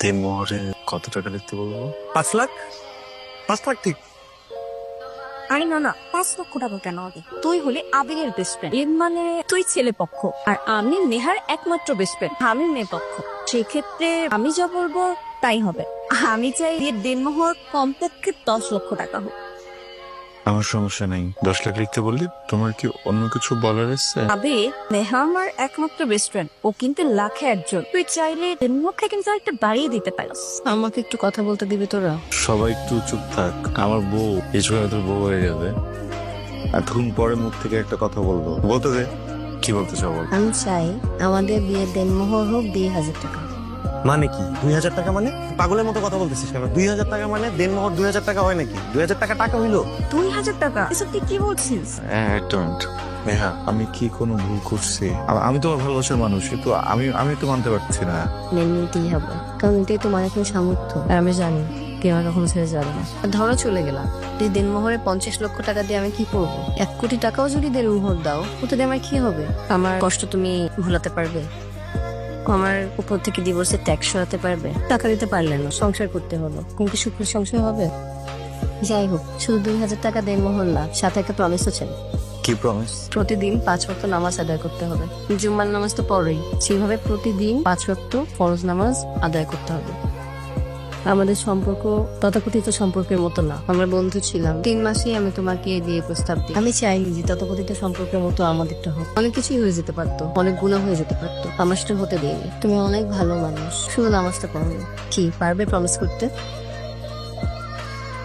দেনমোহরে কত টাকা লিখতে বলব? পাঁচ লাখ? পাঁচ লাখ ঠিক। আরে না না, পাঁচ লক্ষ টাকা কেন আগে? তুই হলে আবিরের বেস্ট ফ্রেন্ড এর মানে তুই ছেলে পক্ষ, আর আমি নেহার একমাত্র বেস্ট ফ্রেন্ড আমি মেয়ে পক্ষ। সেক্ষেত্রে আমি যা বলব তাই হবে। আমি চাই এর দেনমোহর কমপক্ষে দশ লক্ষ টাকা হোক। আমার সমস্যা নেই। দশ লাখ লিখতে বললি তোমার কি অন্য কিছু বলার আছে? আবে নেহা আমার একমাত্র বেস্ট ফ্রেন্ড ও কিন্তু লাখে একজন। তুই চাইলে দেনমোহরকে কিন্তু একটা বাড়িয়ে দিতে পারিস। আমাকে একটু কথা বলতে দিবি তোরা? সবাই একটু চুপ থাক। আমার বউ সময় তোর বউ হয়ে যাবে। এতক্ষণ পরে মুখ থেকে একটা কথা বলব। বলতে দে কি বলতে চাও বল? আমি চাই আমাদের বিয়ের দেনমোহর হোক দুই হাজার টাকা মানে কি? দুই হাজার টাকা মানে? পাগলের মতো কথা বলতেছিস কেন? দুই হাজার টাকা মানে দেনমোহর দুই হাজার টাকা হয় নাকি? দুই হাজার টাকা টাকা হইল। দুই হাজার টাকা? এসব তুই কি বলছিস? হ্যাঁ নেহা আমি কি কোনো ভুল করছি? আ- আমি তোমার ভালোবাসার মানুষ কিন্তু আমি আমি তো মানতে পারছি না। মেনে নিতেই হবে। কারণ এটাই তো মানুষের সামর্থ্য। আর আমি জানি কেউ আর কখনো ছেড়ে যাবে না। আর ধরো চলে গেলাম। এই দেনমোহরে পঞ্চাশ লক্ষ টাকা দিয়ে আমি কি করব? এক কোটি টাকাও যদি দেড় দেনমোহর দাও ওটা দিয়ে আমার কি হবে? আমার কষ্ট তুমি ভুলাতে পারবে। আমার উপর থেকে ডিভোর্সের ট্যাক্স সরাতে পারবে? টাকা দিতে পারলে না সংসার করতে হলো। কিন্তু সুখের সংসার হবে? যাই হোক শুধু দুই হাজার টাকা দেন মহল্লা সাথে একটা প্রমিস চাই কি প্রমিস প্রতিদিন পাঁচ ওয়াক্ত নামাজ আদায় করতে হবে। জুম্মার নামাজ তো পরেই সেভাবে প্রতিদিন পাঁচ ওয়াক্ত ফরজ নামাজ আদায় করতে হবে। আমাদের সম্পর্ক তথাকথিত সম্পর্কের মতো না। আমরা বন্ধু ছিলাম। তিন মাসেই আমি তোমাকে দিয়ে প্রস্তাব দিই। আমি চাইনি যে তথাকথিত সম্পর্কের মতো আমাদেরটা হোক। অনেক কিছুই হয়ে যেতে পারতো। অনেক গুণা হয়ে যেতে পারতো। আমার সেটা হতে দেয়নি তুমি অনেক ভালো মানুষ। শুধু নামাজটা পড়ো কি পারবে প্রমিস করতে?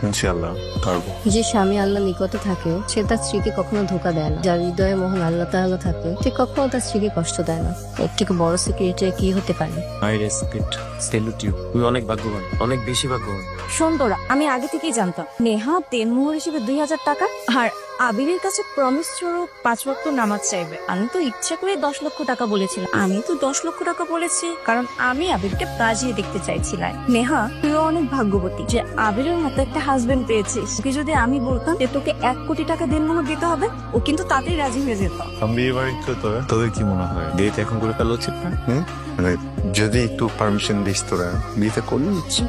ইনশাআল্লাহ পারব। যে স্বামী আল্লাহ নিকটে থাকে সে তার স্ত্রীকে কখনো ধোকা দেয় না। যার হৃদয়ে মহান আল্লাহ তাআলা থাকে সে কখনো তার স্ত্রীকে কষ্ট দেয় না। এর থেকে বড় সিক্রেট কি হতে পারে? আই রেসপেক্ট সেলুট ইউ তুই অনেক ভাগ্যবান অনেক বেশি ভাগ্যবান। শোন তোরা আমি আগে থেকেই জানতাম। নেহা দেনমোহর হিসেবে দুই হাজার টাকা আর আবিরের কাছে প্রমিস স্বরূপ পাঁচ ওয়াক্ত নামাজ চাইবে। আমি তো ইচ্ছা করে দশ লক্ষ টাকা বলেছিলাম। আমি তো দশ লক্ষ টাকা বলেছি কারণ আমি আবিরকে বাজিয়ে দেখতে চাইছিলাম। নেহা তুইও অনেক ভাগ্যবতী যে আবিরের মতো একটা হাজবেন্ড পেয়েছিস। ওকে যদি আমি বলতাম যে তোকে এক কোটি টাকা দেনমোহর দিতে হবে ও কিন্তু তাতেই রাজি হয়ে যেত। আমি বিয়ে বাড়িতে তোরা তোদের কি মনে হয়? বিয়েতে এখন করে ফেলা উচিত না? যদি একটু পারমিশন দিস তোরা বিয়েতে করলে নিচ্ছি